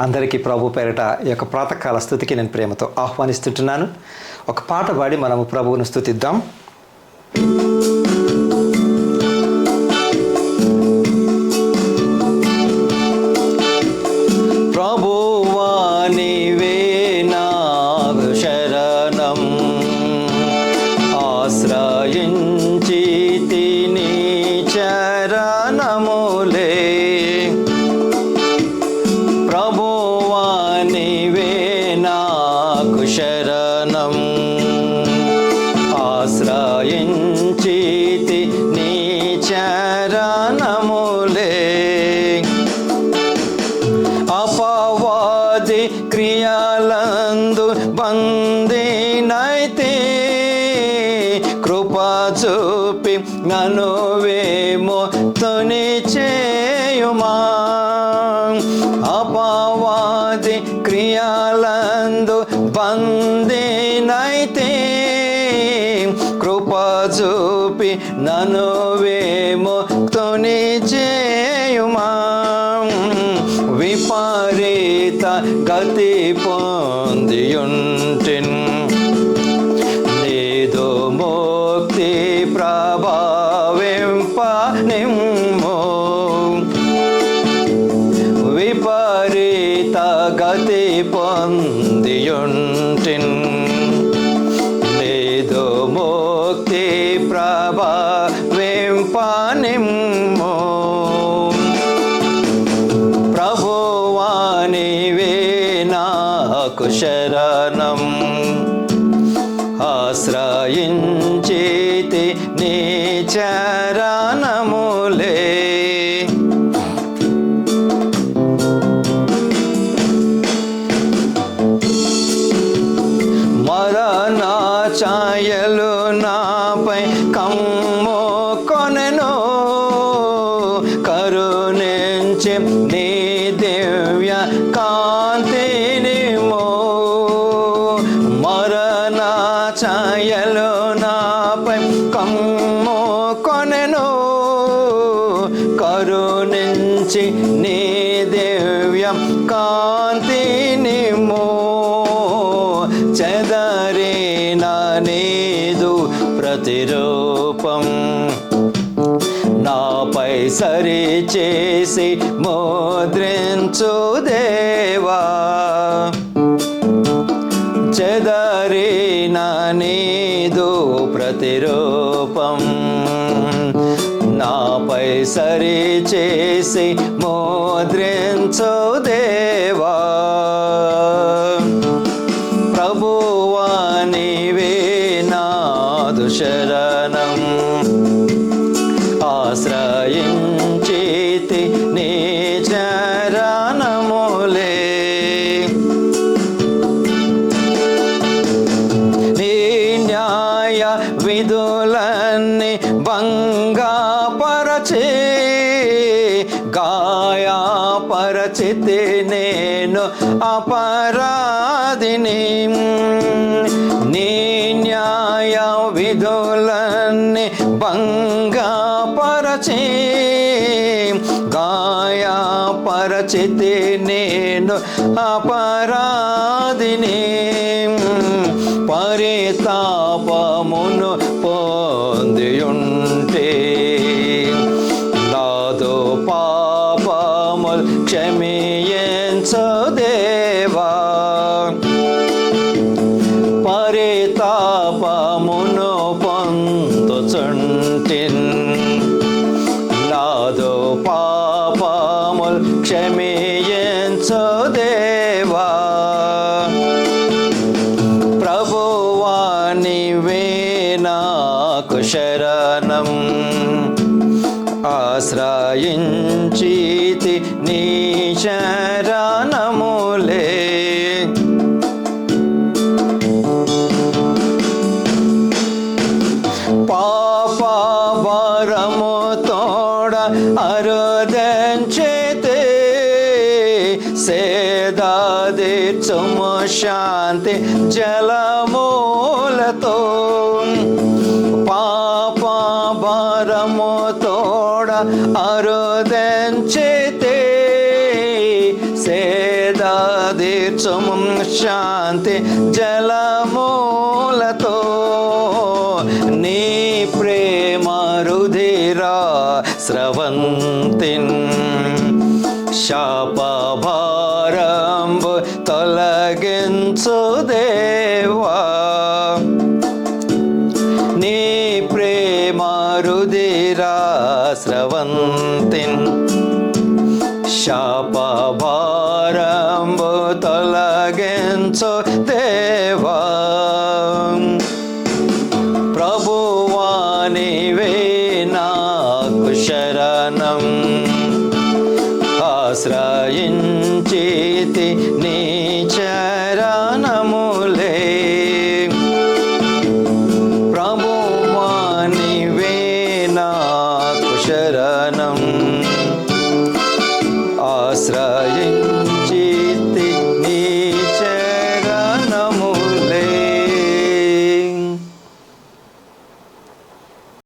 అందరికీ ప్రభు పేరిట ఈ యొక్క ప్రాతకాల స్థుతికి నేను ప్రేమతో ఆహ్వానిస్తుంటున్నాను. ఒక పాట పాడి మనము ప్రభువును స్థుతిద్దాం. ప్రభువా శరణం. ఆశ్రయించ శరణం ఆశ్రయించి నీ చరణములే. అపవాది క్రియలందు బందినైతే కృప చూపి నను వేమో తుని చేయుమా? చూపి నను వేమోక్తుని చేయుమా? విపరీత గతి పొందియుంటిన్. నీదు ముక్తి ప్రభావింప నిమ్ము. విపరీత గతి పొందియుంటిన్. శరణం. ఆశ్రయించేతి నీ చరణములే. మరణ ఛాయలు నాపై కమ్మో కొనెనో. దివ్య కాంతిని మో చెదరిన ప్రతిరూపం. నాపై సరి చేసి మోద్రించు దేవా. చెదరిన ప్రతిరూపం. నాపై సరి చేసి మోద్రించు దేవా. ప్రభువా నీవే గాయపరచితే నేను అపరాధిని. నీ న్యాయ విధులన్నీ భంగపరచే గాయపరచితే నేను అపరాధిని. పరితాపమును పొందియుంటే క్షమించో దేవా. ప్రభువా వేనాకు శరణం. ఆశ్రయించితి నీ శరణములే. పాప వరము తోడ అరుదంచే సేదాదిర్చుము శాంతి జలమూలతో. పాప భారము తోడ అరుదంచితే సేద తీర్చుము శాంతి జలమూలతో. నీ ప్రేమ రుధిరా స్రవంతిన్. శాపభారంబు తొలగించు దేవా నీ ప్రేమ రుదిరా స్రవంతిన్ శాపభారంబు తొలగించు దేవా ప్రభువానివే నాకు శరణం ఆశ్రయించేతి